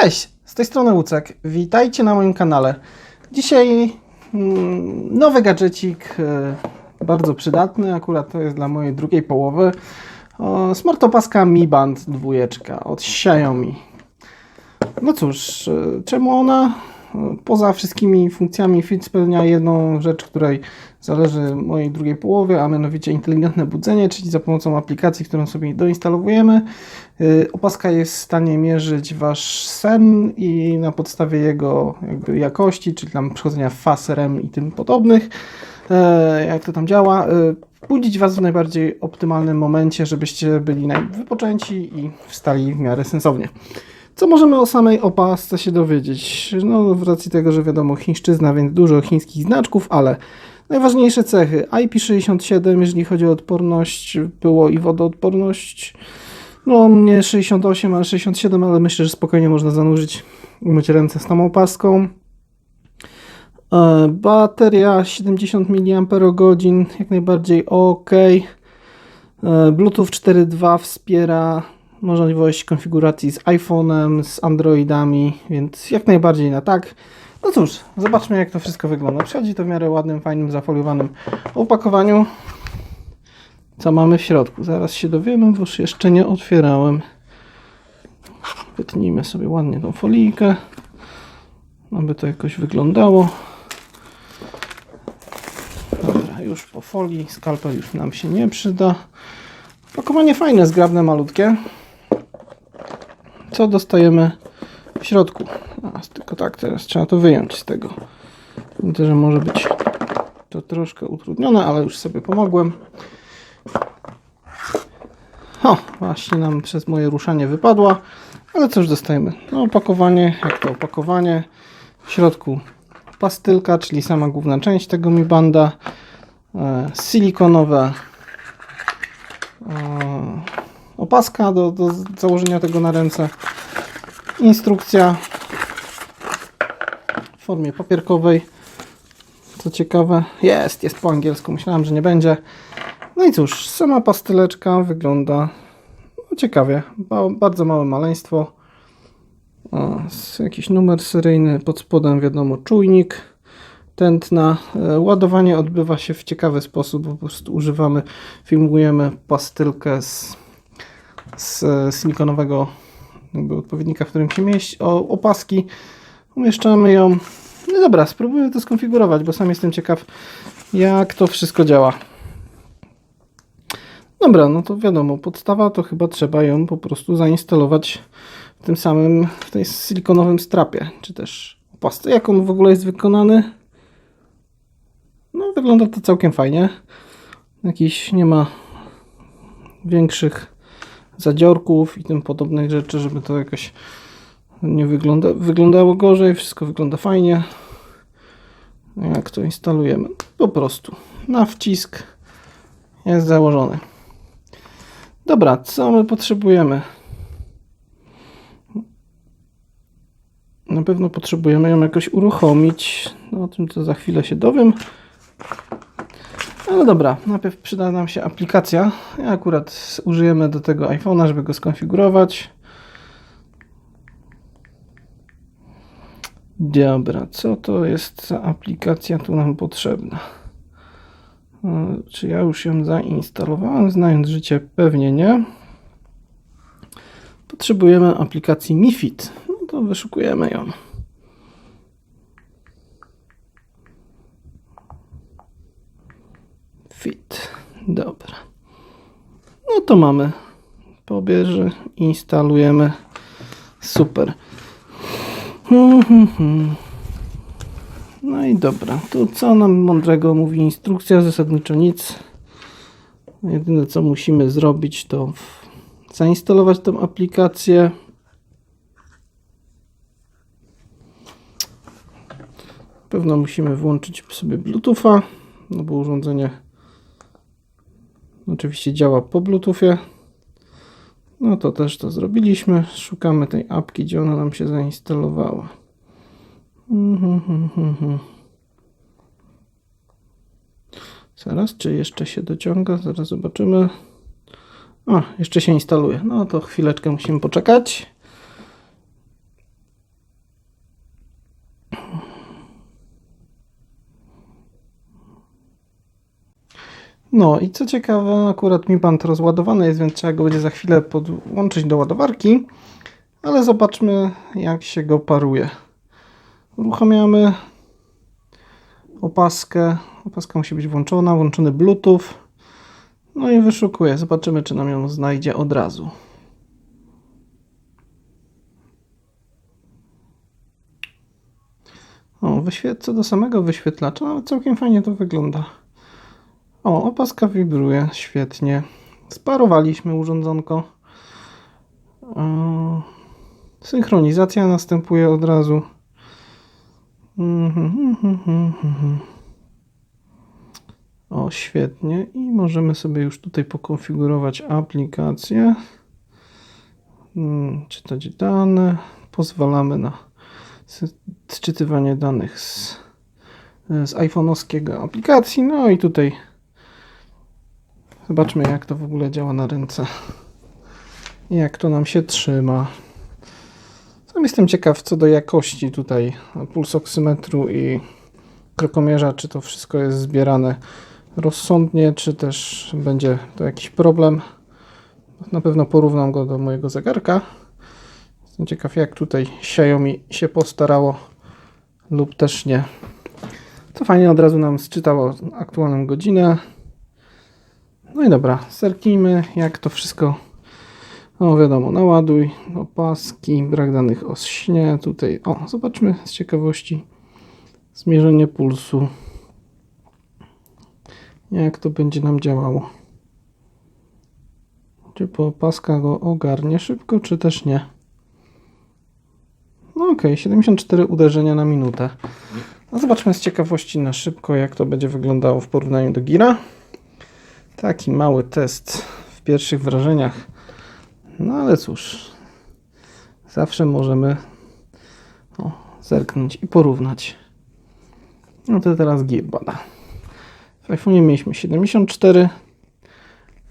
Cześć, z tej strony Łucek. Witajcie na moim kanale. Dzisiaj mm, nowy gadżecik, e, bardzo przydatny, akurat to jest dla mojej drugiej połowy. O, Smart opaska Mi Band 2 od Xiaomi. No cóż, e, czemu ona? Poza wszystkimi funkcjami Fit spełnia jedną rzecz, której zależy mojej drugiej połowie, a mianowicie inteligentne budzenie, czyli za pomocą aplikacji, którą sobie doinstalowujemy, y, opaska jest w stanie mierzyć wasz sen i na podstawie jego jakby jakości, czyli tam przechodzenia faz REM i tym podobnych, e, jak to tam działa, y, budzić was w najbardziej optymalnym momencie, żebyście byli najwypoczęci i wstali w miarę sensownie. Co możemy o samej opasce się dowiedzieć? No, w racji tego, że wiadomo, chińszczyzna, więc dużo chińskich znaczków, ale najważniejsze cechy. IP67, jeżeli chodzi o odporność, było i wodoodporność. No, nie 68, ale 67, ale myślę, że spokojnie można zanurzyć, umyć ręce z tą opaską. E, Bateria 70 mAh, jak najbardziej ok. E, Bluetooth 4.2 wspiera możliwość konfiguracji z iPhone'em, z Androidami, więc jak najbardziej na tak. No cóż, zobaczmy jak to wszystko wygląda. Przychodzi to w miarę ładnym, fajnym, zafoliowanym opakowaniu. Co mamy w środku? Zaraz się dowiemy, bo już jeszcze nie otwierałem. Wytnijmy sobie ładnie tą folijkę, aby to jakoś wyglądało. Dobra, już po folii, skalpel już nam się nie przyda. Pakowanie fajne, zgrabne, malutkie. Co dostajemy w środku? A, tylko tak, teraz trzeba to wyjąć z tego. Widzę, że może być to troszkę utrudnione, ale już sobie pomogłem. O, właśnie nam przez moje ruszanie wypadła. Ale cóż dostajemy? No opakowanie, jak to opakowanie. W środku pastylka, czyli sama główna część tego Mi Banda e, opaska do, do założenia tego na ręce. Instrukcja w formie papierkowej. Co ciekawe, jest, jest po angielsku. Myślałem, że nie będzie. No i cóż, sama pastyleczka wygląda no, ciekawie. Ba bardzo małe maleństwo. O, jakiś numer seryjny, pod spodem wiadomo czujnik, tętna. E, Ładowanie odbywa się w ciekawy sposób, po prostu używamy, filmujemy pastylkę z, z silikonowego jakby odpowiednika, w którym się mieści, o, opaski. Umieszczamy ją. No dobra, spróbuję to skonfigurować, bo sam jestem ciekaw, jak to wszystko działa. Dobra, no to wiadomo, podstawa to chyba trzeba ją po prostu zainstalować w tym samym, w tej silikonowym strapie, czy też opasce. Jak on w ogóle jest wykonany? No, wygląda to całkiem fajnie. Jakiś nie ma większych zadziorków i tym podobnych rzeczy, żeby to jakoś nie wygląda, wyglądało gorzej. Wszystko wygląda fajnie. Jak to instalujemy? Po prostu na wcisk jest założony. Dobra, co my potrzebujemy? Na pewno potrzebujemy ją jakoś uruchomić. No, o tym to za chwilę się dowiem. Ale dobra, najpierw przyda nam się aplikacja. Ja akurat użyjemy do tego iPhone'a, żeby go skonfigurować. Dobra, co to jest za aplikacja tu nam potrzebna? E, Czy ja już ją zainstalowałem? Znając życie, pewnie nie. Potrzebujemy aplikacji MiFit. No to wyszukujemy ją. Fit. Dobra. No to mamy. Pobierze, instalujemy. Super. No i dobra, tu co nam mądrego mówi instrukcja, zasadniczo nic. Jedyne co musimy zrobić to zainstalować tą aplikację. Pewno musimy włączyć sobie Bluetootha, no bo urządzenie oczywiście działa po Bluetoothie. No to też to zrobiliśmy. Szukamy tej apki, gdzie ona nam się zainstalowała. Mhm, mhm, mhm. Zaraz, czy jeszcze się dociąga? Zaraz zobaczymy. A, jeszcze się instaluje. No to chwileczkę musimy poczekać. No i co ciekawe, akurat Mi Band rozładowany jest, więc trzeba go będzie za chwilę podłączyć do ładowarki. Ale zobaczmy, jak się go paruje. Uruchamiamy opaskę. Opaska musi być włączona, włączony Bluetooth. No i wyszukuję. Zobaczymy, czy nam ją znajdzie od razu. O, wyświet- co do samego wyświetlacza, nawet całkiem fajnie to wygląda. O, opaska wibruje, świetnie. Sparowaliśmy urządzonko. Eee, Synchronizacja następuje od razu. Mhm, mhm, mhm. O, świetnie. I możemy sobie już tutaj pokonfigurować aplikację. Mm, Czytać dane. Pozwalamy na sczytywanie danych z, z iPhone'owskiego aplikacji. No i tutaj zobaczmy, jak to w ogóle działa na ręce. Jak to nam się trzyma. Sam jestem ciekaw co do jakości tutaj pulsoksymetru i krokomierza, czy to wszystko jest zbierane rozsądnie, czy też będzie to jakiś problem. Na pewno porównam go do mojego zegarka. Jestem ciekaw, jak tutaj Xiaomi się postarało, lub też nie. To fajnie od razu nam sczytało aktualną godzinę. No i dobra, zerknijmy, jak to wszystko. No wiadomo, naładuj, opaski, brak danych o śnie. Tutaj, o, zobaczmy z ciekawości zmierzenie pulsu. Jak to będzie nam działało? Czy po opaska go ogarnie szybko, czy też nie? No okej, 74 uderzenia na minutę. No zobaczmy z ciekawości na szybko, jak to będzie wyglądało w porównaniu do Gira. Taki mały test w pierwszych wrażeniach. No ale cóż, zawsze możemy o, zerknąć i porównać. No to teraz Gear bada. W iPhone'ie mieliśmy 74,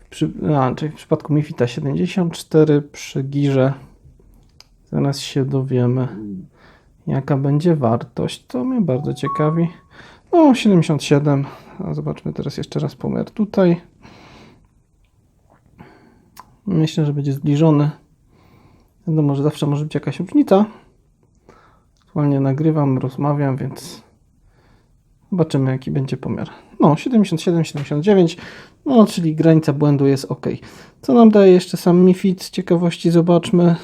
przy, a, czyli w przypadku Mi Fita 74, przy Girze zaraz się dowiemy jaka będzie wartość. To mnie bardzo ciekawi. No 77, a zobaczmy teraz jeszcze raz pomiar tutaj. Myślę, że będzie zbliżony. Wiadomo, że zawsze może być jakaś różnica. Aktualnie nagrywam, rozmawiam, więc zobaczymy jaki będzie pomiar. No 77, 79, no czyli granica błędu jest ok. Co nam daje jeszcze sam Mi Fit? Z ciekawości zobaczmy.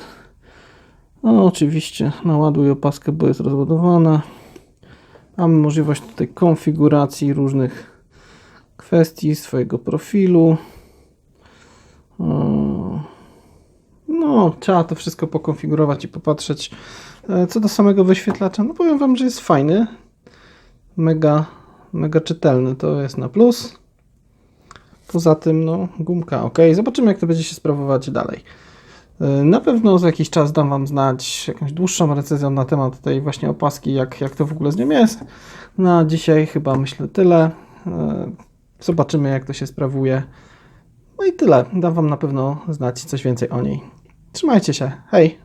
No oczywiście naładuj opaskę, bo jest rozładowana. Mamy możliwość tutaj konfiguracji różnych kwestii swojego profilu. O, No, trzeba to wszystko pokonfigurować i popatrzeć. E, Co do samego wyświetlacza, no powiem Wam, że jest fajny. Mega, mega czytelny, to jest na plus. Poza tym, no, gumka ok. Zobaczymy, jak to będzie się sprawować dalej. E, Na pewno za jakiś czas dam Wam znać jakąś dłuższą recenzję na temat tej właśnie opaski, jak, jak to w ogóle z nią jest. Na dzisiaj chyba myślę tyle. E, Zobaczymy, jak to się sprawuje. No i tyle. Dam Wam na pewno znać coś więcej o niej. Trzymajcie się. Hej!